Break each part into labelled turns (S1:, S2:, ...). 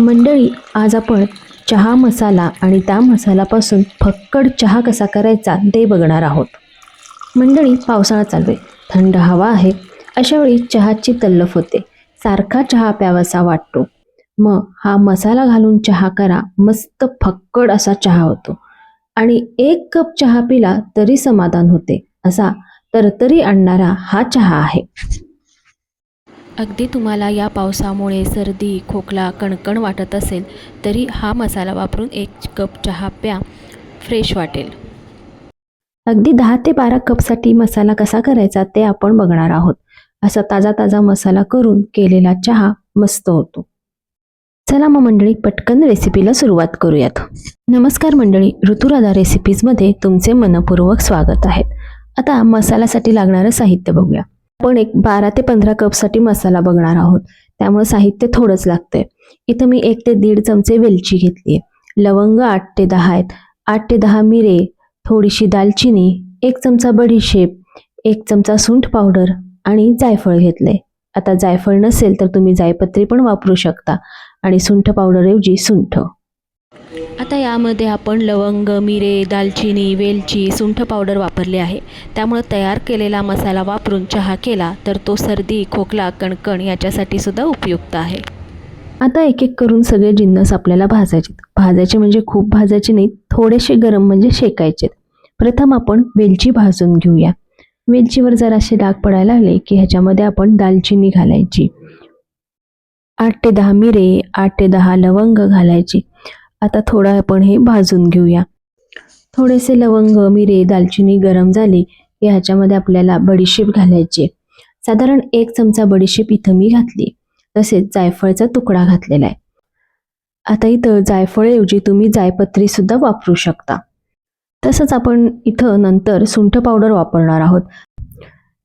S1: मंडळी आज आपण चहा मसाला आणि त्या मसाल्यापासून फक्कड चहा कसा करायचा ते बघणार आहोत. मंडळी पावसाळा चालू आहे. थंड हवा आहे. अशावेळी चहाची तल्लफ होते. सारखा चहा प्यावासा वाटतो. मग हा मसाला घालून चहा करा. मस्त फक्कड असा चहा होतो. आणि एक कप चहा पिला तरी समाधान होते. असा तरतरी आणणारा हा चहा आहे. अगदी तुम्हाला या पावसामुळे सर्दी खोकला कणकण वाटत असेल तरी हा मसाला वापरून एक कप चहा प्या फ्रेश वाटेल. अगदी दहा ते बारा कपसाठी मसाला कसा करायचा ते आपण बघणार आहोत. असा ताजा ताजा मसाला करून केलेला चहा मस्त होतो. चला मग मंडळी पटकन रेसिपीला सुरुवात करूयात. नमस्कार मंडळी ऋतुराधा रेसिपीजमध्ये तुमचे मनपूर्वक स्वागत आहे. आता मसाल्यासाठी लागणारं साहित्य बघूया. आपण एक बारा ते पंधरा कपसाठी मसाला बघणार आहोत. त्यामुळे साहित्य थोडंच लागतंय. इथं मी एक ते दीड चमचे वेलची घेतली आहे लवंग आठ ते दहा आहेत. आठ ते दहा मिरे थोडीशी दालचिनी एक चमचा बडीशेप एक चमचा सुंठ पावडर आणि जायफळ घेतले आता जायफळ नसेल तर तुम्ही जायपत्री पण वापरू शकता आणि सुंठ पावडरऐवजी सुंठ. आता यामध्ये आपण लवंग मिरे दालचिनी वेलची सुंठ पावडर वापरले आहे. त्यामुळे तयार केलेला मसाला वापरून चहा केला तर तो सर्दी खोकला कणकण याच्यासाठी सुद्धा उपयुक्त आहे. आता एक एक करून सगळे जिन्नस आपल्याला भाजायचे भाजायचे म्हणजे खूप भाजायचे नाही थोडेसे गरम म्हणजे शेकायचे प्रथम आपण वेलची भाजून घेऊया. वेलचीवर जरासे डाग पडायला लागले की ह्याच्यामध्ये आपण दालचिनी घालायची. आठ ते दहा मिरे आठ ते दहा लवंग घालायची. आता थोडं आपण हे भाजून घेऊया. थोडेसे लवंग मिरे दालचिनी गरम झाली की ह्याच्यामध्ये आपल्याला बडीशेप घालायची साधारण एक चमचा बडीशेप इथं मी घातली. तसेच जायफळचा तुकडा घातलेला आहे. आता इथं जायफळऐवजी तुम्ही जायपत्री सुद्धा वापरू शकता. तसंच आपण इथं नंतर सुंठ पावडर वापरणार आहोत.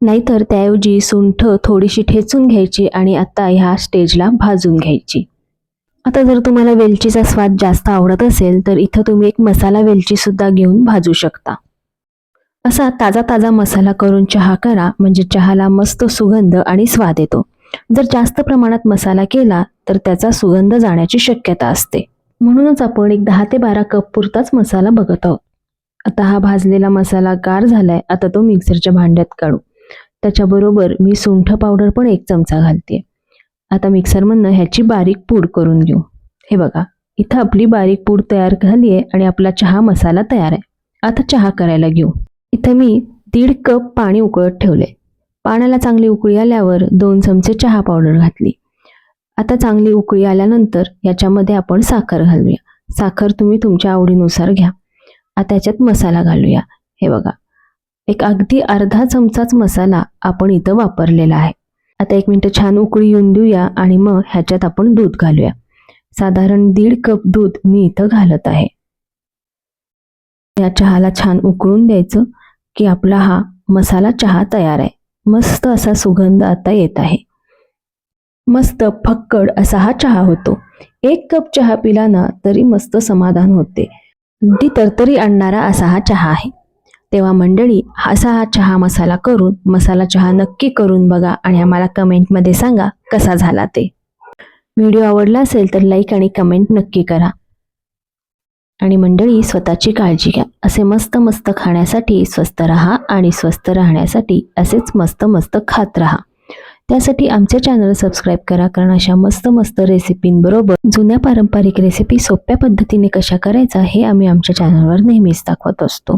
S1: नाहीतर त्याऐवजी सुंठ थोडीशी ठेचून घ्यायची आणि आता ह्या स्टेजला भाजून घ्यायची. आता जर तुम्हाला वेलचीचा स्वाद जास्त आवडत असेल तर इथं तुम्ही एक मसाला वेलची सुद्धा घेऊन भाजू शकता. असा ताजा ताजा मसाला करून चहा करा म्हणजे चहाला मस्त सुगंध आणि स्वाद येतो. जर जास्त प्रमाणात मसाला केला तर त्याचा सुगंध जाण्याची शक्यता असते. म्हणूनच आपण एक दहा ते बारा कप पुरताच मसाला बघत आहोत. आता हा भाजलेला मसाला गार झालाय आता तो मिक्सरच्या भांड्यात काढू. त्याच्याबरोबर मी सुंठ पावडर पण एक चमचा घालते आता मिक्सरमधनं ह्याची बारीक पूड करून घेऊ. हे बघा इथं आपली बारीक पूड तयार झाली आहे आणि आपला चहा मसाला तयार आहे. आता चहा करायला घेऊ. इथं मी दीड कप पाणी उकळत ठेवले पाण्याला चांगली उकळी आल्यावर दोन चमचे चहा पावडर घातली. आता चांगली उकळी आल्यानंतर याच्यामध्ये आपण साखर घालूया. साखर तुम्ही तुमच्या आवडीनुसार घ्या. आता याच्यात मसाला घालूया. हे बघा एक अगदी अर्धा चमचाच मसाला आपण इथं वापरलेला आहे. आता एक मिनटं छान उकळी येऊन देऊया आणि मग ह्याच्यात आपण दूध घालूया. साधारण दीड कप दूध मी इथं घालत आहे. या चहाला छान उकळून द्यायचं की आपला हा मसाला चहा तयार आहे. मस्त असा सुगंध आता येत आहे. मस्त फक्कड असा हा चहा होतो. एक कप चहा पिला ना तरी मस्त समाधान होते. अगदी तरतरी आणणारा असा हा चहा आहे. तेव्हा मंडळी असा हा चहा मसाला करून मसाला चहा नक्की करून बघा आणि आम्हाला कमेंटमध्ये सांगा कसा झाला ते. व्हिडिओ आवडला असेल तर लाईक आणि कमेंट नक्की करा. आणि मंडळी स्वतःची काळजी घ्या. असे मस्त मस्त खाण्यासाठी स्वस्त रहा आणि स्वस्त राहण्यासाठी असेच मस्त मस्त खात राहा. त्यासाठी आमचे चॅनल सबस्क्राईब करा कारण अशा मस्त मस्त रेसिपींबरोबर जुन्या पारंपरिक रेसिपी सोप्या पद्धतीने कशा करायचा हे आम्ही आमच्या चॅनलवर नेहमीच दाखवत असतो.